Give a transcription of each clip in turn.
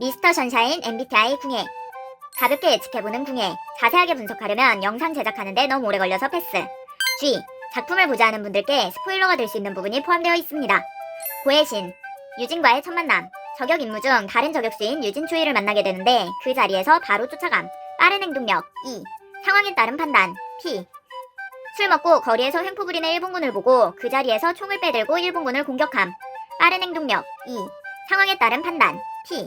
미스터 션샤인 MBTI 궁예. 가볍게 예측해보는 궁예. 자세하게 분석하려면 영상 제작하는데 너무 오래 걸려서 패스. G. 작품을 보자 하는 분들께 스포일러가 될 수 있는 부분이 포함되어 있습니다. 고해 신. 유진과의 첫 만남. 저격 임무 중 다른 저격수인 유진 초이를 만나게 되는데 그 자리에서 바로 쫓아감. 빠른 행동력. E. 상황에 따른 판단. P. 술 먹고 거리에서 횡포 부리는 일본군을 보고 그 자리에서 총을 빼들고 일본군을 공격함. 빠른 행동력. E. 상황에 따른 판단. T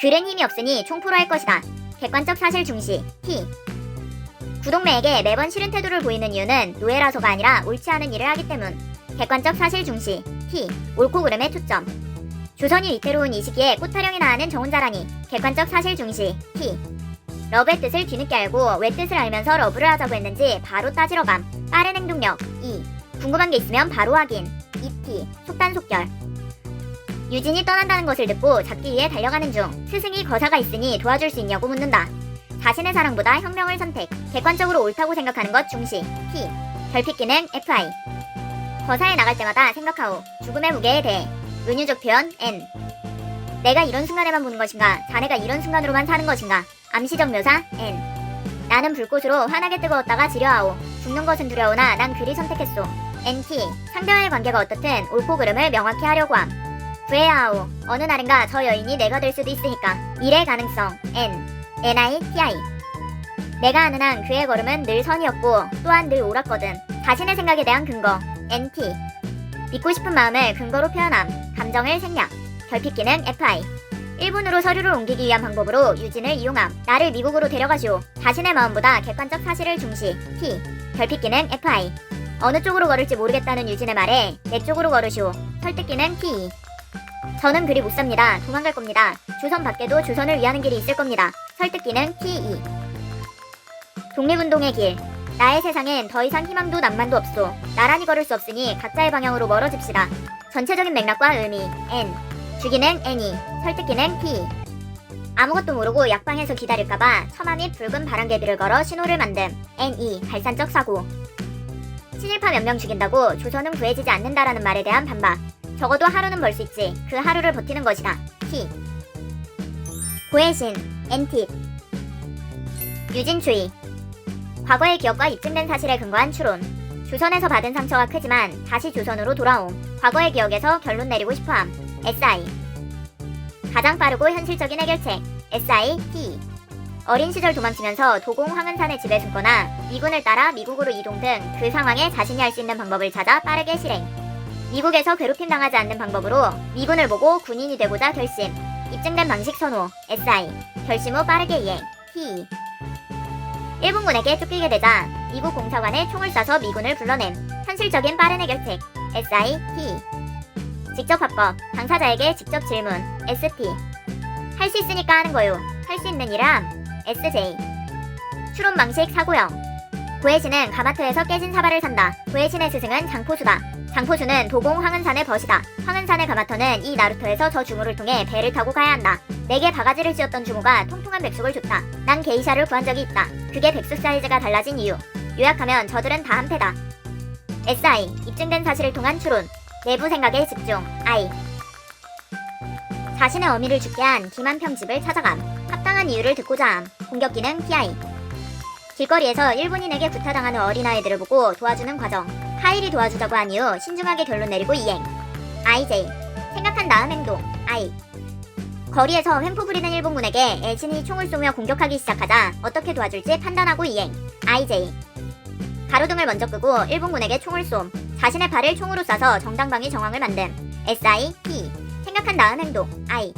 글은 힘이 없으니 총포로 할 것이다. 객관적 사실 중시. T 구동매에게 매번 싫은 태도를 보이는 이유는 노예라서가 아니라 옳지 않은 일을 하기 때문. 객관적 사실 중시. T 옳고 그름의 초점. 조선이 위태로운 이 시기에 꽃타령이 나하는 정혼자라니. 객관적 사실 중시. T 러브의 뜻을 뒤늦게 알고 왜 뜻을 알면서 러브를 하자고 했는지 바로 따지러 감. 빠른 행동력. E 궁금한 게 있으면 바로 확인. ET 속단속결 유진이 떠난다는 것을 듣고 잡기 위해 달려가는 중 스승이 거사가 있으니 도와줄 수 있냐고 묻는다. 자신의 사랑보다 혁명을 선택. 객관적으로 옳다고 생각하는 것 중시. T. 결핍 기능 FI. 거사에 나갈 때마다 생각하오. 죽음의 무게에 대해. 은유적 표현 N. 내가 이런 순간에만 보는 것인가? 자네가 이런 순간으로만 사는 것인가? 암시적 묘사 N. 나는 불꽃으로 환하게 뜨거웠다가 지려하오. 죽는 것은 두려우나 난 그리 선택했소. NT. 상대와의 관계가 어떻든 옳고 그름을 명확히 하려고 함. 구해야하오. 어느 날인가 저 여인이 내가 될 수도 있으니까. 미래 가능성 N NITI 내가 아는 한 그의 걸음은 늘 선이었고 또한 늘 옳았거든. 자신의 생각에 대한 근거 NT 믿고 싶은 마음을 근거로 표현함. 감정을 생략. 결핍 기능 FI 일본으로 서류를 옮기기 위한 방법으로 유진을 이용함. 나를 미국으로 데려가시오. 자신의 마음보다 객관적 사실을 중시. T. 결핍 기능 FI. 어느 쪽으로 걸을지 모르겠다는 유진의 말에 내 쪽으로 걸으시오. 설득 기능 T. 저는 그리 못 삽니다. 도망갈 겁니다. 조선 밖에도 조선을 위하는 길이 있을 겁니다. 설득 기능 TE. 독립운동의 길. 나의 세상엔 더 이상 희망도 낭만도 없소. 나란히 걸을 수 없으니 각자의 방향으로 멀어집시다. 전체적인 맥락과 의미 N. 주기능 N이. 설득 기능 T. 아무것도 모르고 약방에서 기다릴까봐 처마 및 붉은 바람개비를 걸어 신호를 만듦. NE. 발산적 사고. 친일파 몇 명 죽인다고 조선은 구해지지 않는다라는 말에 대한 반박. 적어도 하루는 벌 수 있지. 그 하루를 버티는 것이다. T. 고해신, 엔팁, 유진추이. 과거의 기억과 입증된 사실에 근거한 추론. 조선에서 받은 상처가 크지만 다시 조선으로 돌아옴. 과거의 기억에서 결론 내리고 싶어함. SI. 가장 빠르고 현실적인 해결책. SIT. 어린 시절 도망치면서 도공 황은산의 집에 숨거나 미군을 따라 미국으로 이동 등 그 상황에 자신이 할 수 있는 방법을 찾아 빠르게 실행. 미국에서 괴롭힘 당하지 않는 방법으로 미군을 보고 군인이 되고자 결심. 입증된 방식 선호. SI. 결심 후 빠르게 이행. T. 일본군에게 쫓기게 되자 미국 공사관에 총을 쏴서 미군을 불러냄. 현실적인 빠른 해결책. SI. T. 직접 합법. 당사자에게 직접 질문. ST. 할수 있으니까 하는 거요. 할 수 있는 일함. SJ. 추론 방식 사고형. 고해신은 가마토에서 깨진 사발을 산다. 고해신의 스승은 장포수다. 장포주는 도공 황은산의 벗이다. 황은산의 가마터는 이 나루토에서 저 주모를 통해 배를 타고 가야 한다. 내게 바가지를 씌웠던 주모가 통통한 백숙을 줬다. 난 게이샤를 구한 적이 있다. 그게 백숙 사이즈가 달라진 이유. 요약하면 저들은 다 한패다. SI 입증된 사실을 통한 추론. 내부 생각에 집중. I 자신의 어미를 죽게 한 기만 평집을 찾아감. 합당한 이유를 듣고자 함. 공격 기능 TI 길거리에서 일본인에게 구타당하는 어린아이들을 보고 도와주는 과정. 카일이 도와주자고 한 이후 신중하게 결론 내리고 이행. IJ. 생각한 다음 행동. I. 거리에서 횡포 부리는 일본군에게 애신이 총을 쏘며 공격하기 시작하자 어떻게 도와줄지 판단하고 이행. IJ. 가로등을 먼저 끄고 일본군에게 총을 쏨. 자신의 발을 총으로 쏴서 정당방위 정황을 만듦. SI. T. 생각한 다음 행동. I.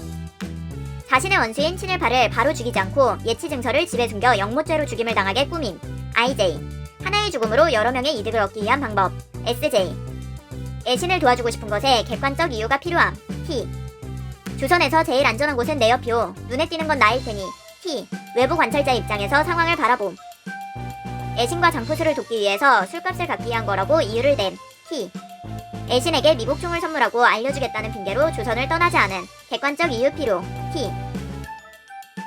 자신의 원수인 친일파를 바로 죽이지 않고 예치 증서를 집에 숨겨 영모죄로 죽임을 당하게 꾸밈. IJ. 하나의 죽음으로 여러 명의 이득을 얻기 위한 방법. SJ. 애신을 도와주고 싶은 것에 객관적 이유가 필요함. T. 조선에서 제일 안전한 곳은 내 옆이오. 눈에 띄는 건 나일 테니. T. 외부 관찰자 입장에서 상황을 바라봄. 애신과 장포수를 돕기 위해서 술값을 갚기 위한 거라고 이유를 댄. T. 애신에게 미국 총을 선물하고 알려주겠다는 핑계로 조선을 떠나지 않은 객관적 이유 필요. T.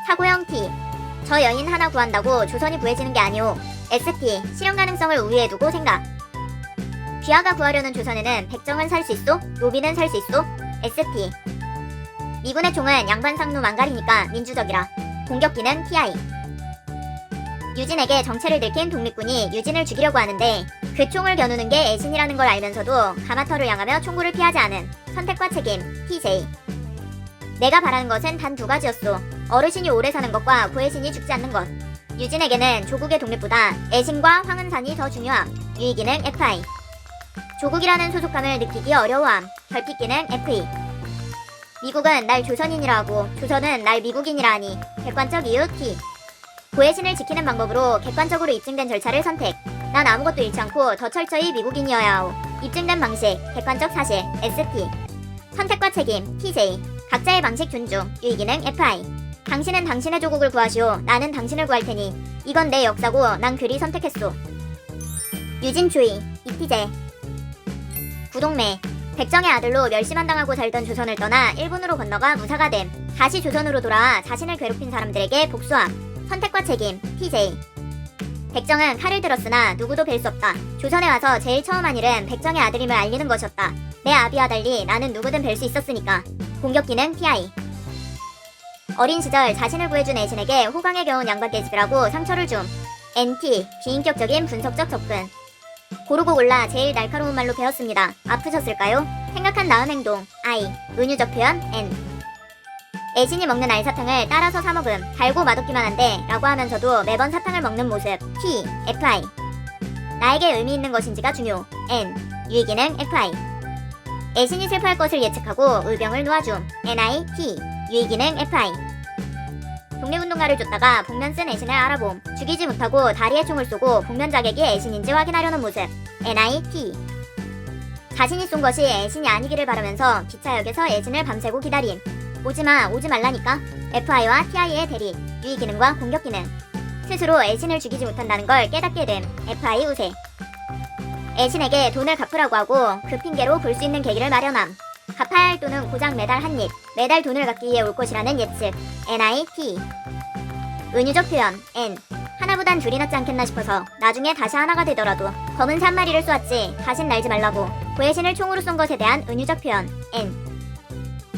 사고형 T. 저 여인 하나 구한다고 조선이 구해지는 게 아니오. ST. 실현 가능성을 우위에 두고 생각. 귀하가 구하려는 조선에는 백정은 살 수 있소? 로비는 살 수 있소? ST. 미군의 총은 양반 상루 망가리니까 민주적이라. 공격기는 TI. 유진에게 정체를 들킨 독립군이 유진을 죽이려고 하는데 그 총을 겨누는 게 애신이라는 걸 알면서도 가마터를 향하며 총구를 피하지 않은 선택과 책임 TJ. 내가 바라는 것은 단 두 가지였소. 어르신이 오래 사는 것과 고애신이 죽지 않는 것. 유진에게는 조국의 독립보다 애신과 황은산이 더 중요함. 유익기는 FI. 조국이라는 소속감을 느끼기 어려워함. 결핍기는 FE. 미국은 날 조선인이라 하고 조선은 날 미국인이라 하니 객관적 이유 T. 고해신을 지키는 방법으로 객관적으로 입증된 절차를 선택. 난 아무것도 잃지 않고 더 철저히 미국인이어야 하오. 입증된 방식, 객관적 사실, ST. 선택과 책임, TJ. 각자의 방식 존중, 유의기능 FI. 당신은 당신의 조국을 구하시오. 나는 당신을 구할 테니. 이건 내 역사고 난 그리 선택했소. 유진초이, 이티제. 구동매. 백정의 아들로 멸시만 당하고 살던 조선을 떠나 일본으로 건너가 무사가 됨. 다시 조선으로 돌아와 자신을 괴롭힌 사람들에게 복수함. 선택과 책임, TJ. 백정은 칼을 들었으나 누구도 뵐 수 없다. 조선에 와서 제일 처음 한 일은 백정의 아들임을 알리는 것이었다. 내 아비와 달리 나는 누구든 뵐 수 있었으니까. 공격기는 TI. 어린 시절 자신을 구해준 애신에게 호강에 겨운 양반 계집이라고 상처를 줌. NT, 비인격적인 분석적 접근. 고르고 골라 제일 날카로운 말로 배웠습니다. 아프셨을까요? 생각한 다음 행동. I. 은유적 표현 N. 애신이 먹는 알사탕을 따라서 사먹음. 달고 맛없기만 한데 라고 하면서도 매번 사탕을 먹는 모습. T. FI. 나에게 의미 있는 것인지가 중요. N. 유의기능 FI. 애신이 슬퍼할 것을 예측하고 의병을 놓아줌. NI. T. 유의기능 FI. 독립운동가를 쫓다가 복면 쓴 애신을 알아봄. 죽이지 못하고 다리에 총을 쏘고 복면 자객이 애신인지 확인하려는 모습. NIT. 자신이 쏜 것이 애신이 아니기를 바라면서 기차역에서 애신을 밤새고 기다림. 오지마, 오지 말라니까. FI와 TI의 대립, 유의 기능과 공격 기능. 스스로 애신을 죽이지 못한다는 걸 깨닫게 됨. FI 우세. 애신에게 돈을 갚으라고 하고 그 핑계로 볼 수 있는 계기를 마련함. 갚아야 할 돈은 고작 매달 한 입, 매달 돈을 갚기 위해 올 것이라는 예측. NIT. 은유적 표현 N. 하나보단 둘이 낫지 않겠나 싶어서 나중에 다시 하나가 되더라도 검은 새한 마리를 쏘았지 다신 날지 말라고 고해신을 총으로 쏜 것에 대한 은유적 표현 N.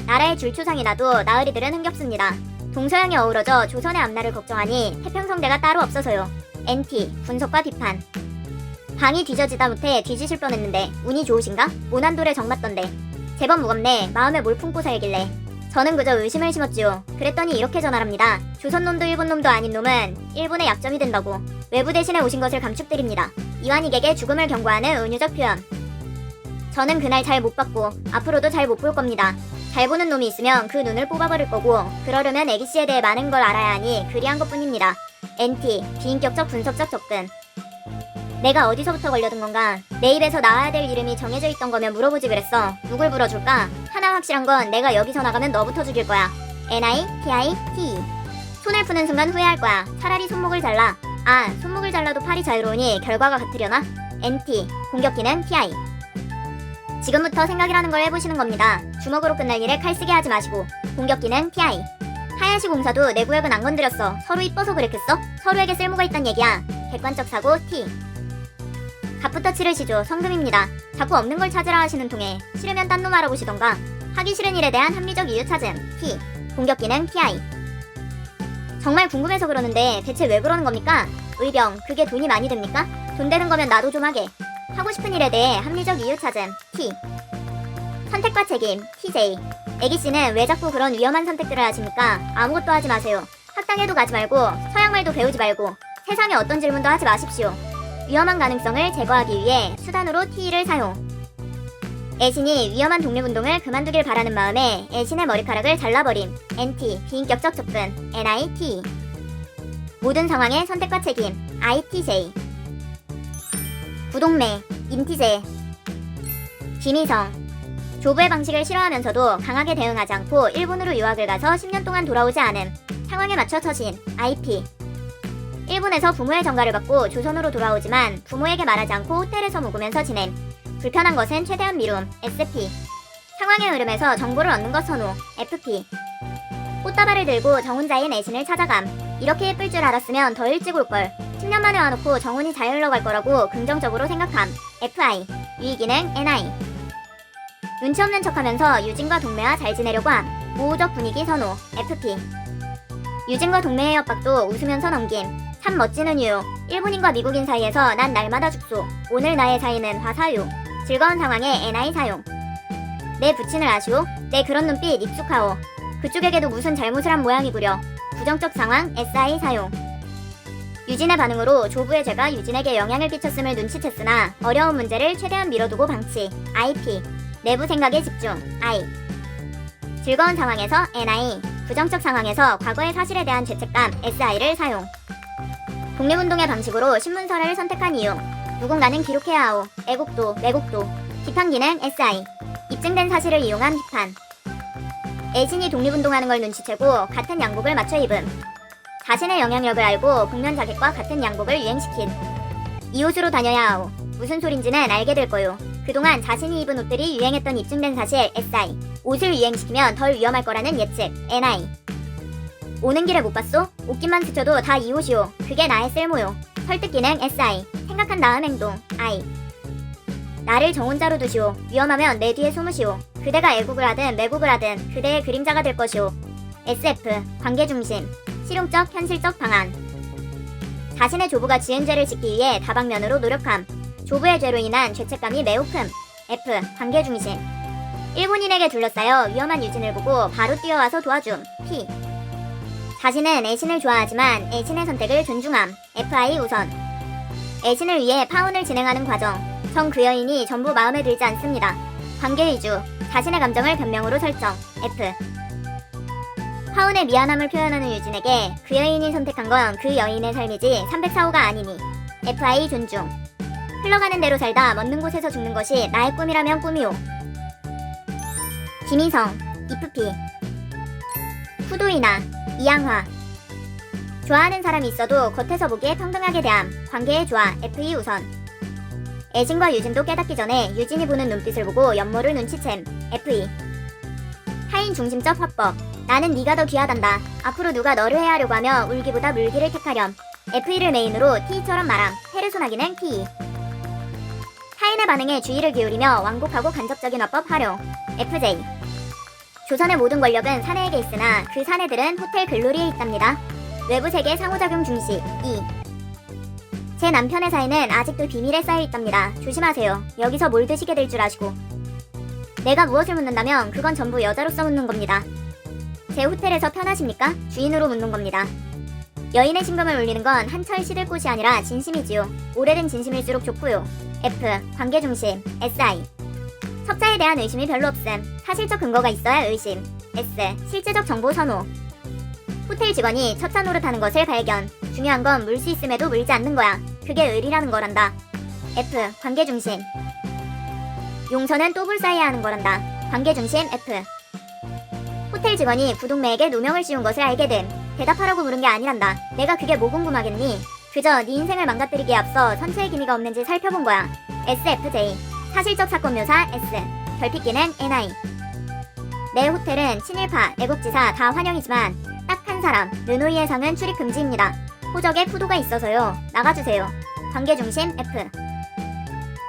나라의 줄초상이 나도 나으리들은 흥겹습니다. 동서양이 어우러져 조선의 앞날을 걱정하니 태평성대가 따로 없어서요. NT. 분석과 비판. 방이 뒤져지다 못해 뒤지실 뻔했는데 운이 좋으신가? 모난돌에 정 맞던데. 제법 무겁네. 마음에 뭘 품고 살길래. 저는 그저 의심을 심었지요. 그랬더니 이렇게 전화랍니다. 조선놈도 일본놈도 아닌 놈은 일본의 약점이 된다고. 외부 대신에 오신 것을 감축드립니다. 이완익에게 죽음을 경고하는 은유적 표현. 저는 그날 잘 못 봤고 앞으로도 잘 못 볼 겁니다. 잘 보는 놈이 있으면 그 눈을 뽑아버릴 거고 그러려면 애기씨에 대해 많은 걸 알아야 하니 그리한 것뿐입니다. NT 비인격적 분석적 접근. 내가 어디서부터 걸려든 건가? 내 입에서 나와야 될 이름이 정해져 있던 거면 물어보지 그랬어. 누굴 불러줄까? 하나 확실한 건 내가 여기서 나가면 너부터 죽일 거야. NI, TI, T. 손을 푸는 순간 후회할 거야. 차라리 손목을 잘라. 아, 손목을 잘라도 팔이 자유로우니 결과가 같으려나? NT, 공격기는 TI. 지금부터 생각이라는 걸 해보시는 겁니다. 주먹으로 끝날 일에 칼 쓰게 하지 마시고. 공격기는 TI. 하야시 공사도 내 구역은 안 건드렸어. 서로 이뻐서 그랬겠어? 서로에게 쓸모가 있단 얘기야. 객관적 사고 T. 값부터 치르시죠. 성금입니다. 자꾸 없는 걸 찾으라 하시는 통에 싫으면 딴 놈 알아보시던가. 하기 싫은 일에 대한 합리적 이유 찾음. T. 공격 기능 TI. 정말 궁금해서 그러는데 대체 왜 그러는 겁니까? 의병, 그게 돈이 많이 듭니까? 돈 되는 거면 나도 좀 하게. 하고 싶은 일에 대해 합리적 이유 찾음. T. 선택과 책임. TJ. 애기 씨는 왜 자꾸 그런 위험한 선택들을 하십니까? 아무것도 하지 마세요. 학당에도 가지 말고 서양말도 배우지 말고 세상에 어떤 질문도 하지 마십시오. 위험한 가능성을 제거하기 위해 수단으로 T를 사용. 애신이 위험한 독립운동을 그만두길 바라는 마음에 애신의 머리카락을 잘라버림. NT 비인격적 접근. NIT 모든 상황의 선택과 책임. ITJ 구동매 임티제 김희성 조부의 방식을 싫어하면서도 강하게 대응하지 않고 일본으로 유학을 가서 10년 동안 돌아오지 않음. 상황에 맞춰 처신. IP 일본에서 부모의 정가를 받고 조선으로 돌아오지만 부모에게 말하지 않고 호텔에서 묵으면서 지냄. 불편한 것은 최대한 미룸. SP. 상황의 흐름에서 정보를 얻는 것 선호. FP. 꽃다발을 들고 정훈자인 애신을 찾아감. 이렇게 예쁠 줄 알았으면 더 일찍 올걸. 10년 만에 와놓고 정훈이 잘 흘러갈 거라고 긍정적으로 생각함. FI. 유의기능 NI. 눈치 없는 척하면서 유진과 동매와 잘 지내려고 함. 우호적 분위기 선호 FP 유진과 동맹의 협박도 웃으면서 넘김 참 멋지는 이유 일본인과 미국인 사이에서 난 날마다 죽소. 오늘 나의 사이는 화사유 즐거운 상황에 NI 사용. 내 부친을 아시오? 내 그런 눈빛 익숙하오. 그쪽에게도 무슨 잘못을 한 모양이구려. 부정적 상황 SI 사용. 유진의 반응으로 조부의 죄가 유진에게 영향을 끼쳤음을 눈치챘으나 어려운 문제를 최대한 미뤄두고 방치. IP 내부 생각에 집중. I. 즐거운 상황에서 NI 부정적 상황에서 과거의 사실에 대한 죄책감 SI를 사용 독립운동의 방식으로 신문설화를 선택한 이유. 누군가는 기록해야 하오. 애국도 왜곡도. 비판 기능 SI 입증된 사실을 이용한 비판. 애신이 독립운동하는 걸 눈치채고 같은 양복을 맞춰 입음 자신의 영향력을 알고 복면 자켓과 같은 양복을 유행시킨. 이 옷으로 다녀야 하오. 무슨 소린지는 알게 될 거요. 그동안 자신이 입은 옷들이 유행했던 입증된 사실 SI 옷을 유행시키면 덜 위험할 거라는 예측 NI 오는 길에 못 봤소? 옷깃만 스쳐도 다이 옷이오. 그게 나의 쓸모요. 설득 기능 SI 생각한 다음 행동 I. 나를 저 혼자로 두시오. 위험하면 내 뒤에 숨으시오. 그대가 애국을 하든 매국을 하든 그대의 그림자가 될 것이오. SF 관계 중심. 실용적 현실적 방안. 자신의 조부가 지은 죄를 짓기 위해 다방면으로 노력함. 조부의 죄로 인한 죄책감이 매우 큼. F. 관계 중심. 일본인에게 둘러싸여 위험한 유진을 보고 바로 뛰어와서 도와줌. P 자신은 애신을 좋아하지만 애신의 선택을 존중함. FI 우선. 애신을 위해 파혼을 진행하는 과정. 전 그 여인이 전부 마음에 들지 않습니다. 관계 위주. 자신의 감정을 변명으로 설정. F. 파혼의 미안함을 표현하는 유진에게 그 여인이 선택한 건 그 여인의 삶이지 304호가 아니니. FI 존중. 흘러가는 대로 살다 먼는 곳에서 죽는 것이 나의 꿈이라면 꿈이오. 김희성. 이프피 후도이나 이양화. 좋아하는 사람이 있어도 겉에서 보기에 평등하게 대함. 관계의 조화 FE 우선. 애진과 유진도 깨닫기 전에 유진이 보는 눈빛을 보고 연모를 눈치챔 FE 타인 중심적 화법. 나는 네가 더 귀하단다. 앞으로 누가 너를 해하려고 하며 울기보다 물기를 택하렴. FE를 메인으로 T처럼 말함. 페르소나기는 P 타인의 반응에 주의를 기울이며 완곡하고 간접적인 화법 활용. FJ 조선의 모든 권력은 사내에게 있으나 그 사내들은 호텔 글로리에 있답니다. 외부 세계 상호작용 중시 2. 제 남편의 사이는 아직도 비밀에 쌓여 있답니다. 조심하세요. 여기서 뭘 드시게 될 줄 아시고. 내가 무엇을 묻는다면 그건 전부 여자로서 묻는 겁니다. 제 호텔에서 편하십니까? 주인으로 묻는 겁니다. 여인의 심금을 울리는 건 한철 시들 곳이 아니라 진심이지요. 오래된 진심일수록 좋고요. F. 관계 중심 SI 섭자에 대한 의심이 별로 없음. 사실적 근거가 있어야 의심. S. 실제적 정보 선호. 호텔 직원이 첩자 노릇하는 것을 발견. 중요한 건 물 수 있음에도 물지 않는 거야. 그게 의리라는 거란다. F. 관계 중심. 용서는 또 불사해야 하는 거란다. 관계 중심 F. 호텔 직원이 구동매에게 누명을 씌운 것을 알게 됨. 대답하라고 물은 게 아니란다. 내가 그게 뭐 궁금하겠니? 그저 네 인생을 망가뜨리기에 앞서 선처의 기미가 없는지 살펴본 거야. SFJ. 사실적 사건 묘사 S 결핍기는 NI 내 호텔은 친일파, 애국지사 다 환영이지만 딱 한 사람 르노이의 상은 출입 금지입니다. 호적에 푸도가 있어서요. 나가주세요. 관계 중심 F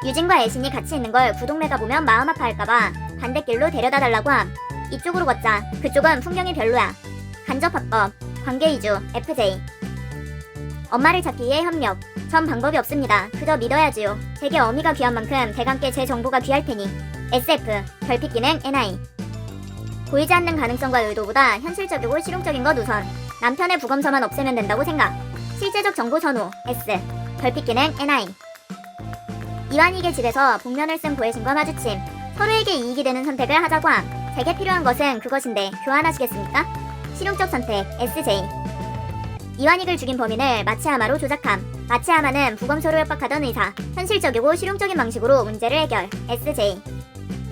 유진과 애신이 같이 있는 걸 구동매가 보면 마음 아파할까봐 반대길로 데려다 달라고 함. 이쪽으로 걷자. 그쪽은 풍경이 별로야. 간접화법 관계 위주 FJ 엄마를 찾기 위해 협력 전 방법이 없습니다. 그저 믿어야지요. 제게 어미가 귀한 만큼 대감께 제 정보가 귀할 테니. SF 결핍 기능 NI 보이지 않는 가능성과 의도보다 현실적이고 실용적인 것 우선. 남편의 부검서만 없애면 된다고 생각. 실제적 정보 선호 S 결핍 기능 NI 이완익의 집에서 복면을 쓴 고혜신과 마주침. 서로에게 이익이 되는 선택을 하자고 함. 제게 필요한 것은 그것인데 교환하시겠습니까? 실용적 선택 SJ 이완익을 죽인 범인을 마치하마로 조작함. 마치하마는 부검소로 협박하던 의사. 현실적이고 실용적인 방식으로 문제를 해결. SJ.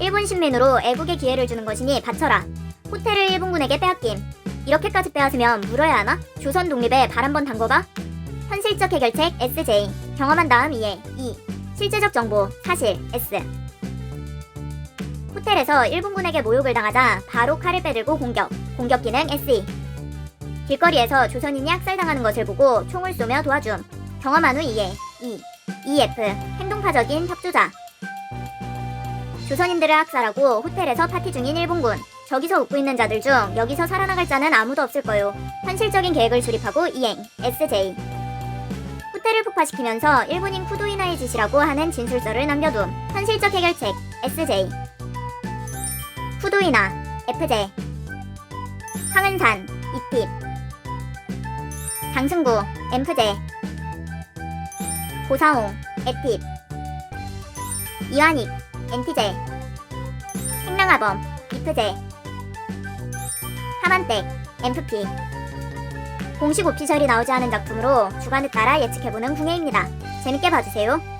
일본 신민으로 애국의 기회를 주는 것이니 바쳐라. 호텔을 일본군에게 빼앗김. 이렇게까지 빼앗으면 물어야 하나? 조선 독립에 발 한번 담궈봐? 현실적 해결책 SJ. 경험한 다음 이해. 2. 실제적 정보 사실 S. 호텔에서 일본군에게 모욕을 당하자 바로 칼을 빼들고 공격. 공격 기능 SE. 길거리에서 조선인이 학살당하는 것을 보고 총을 쏘며 도와줌. 경험한 후 이해. 2. EF. 행동파적인 협조자. 조선인들을 학살하고 호텔에서 파티 중인 일본군. 저기서 웃고 있는 자들 중 여기서 살아나갈 자는 아무도 없을 거요. 현실적인 계획을 수립하고 이행. SJ. 호텔을 폭파시키면서 일본인 쿠도이나의 짓이라고 하는 진술서를 남겨둠. 현실적 해결책. SJ. 쿠도이나. FJ. 황은산. 이팁. 장승구. 엠프제. 고사홍. 에팁. 이완익. 엔티제. 행랑아범. 이프제. 하만댁. 엠프피. 공식 오피셜이 나오지 않은 작품으로 주관을 따라 예측해보는 궁예입니다. 재밌게 봐주세요.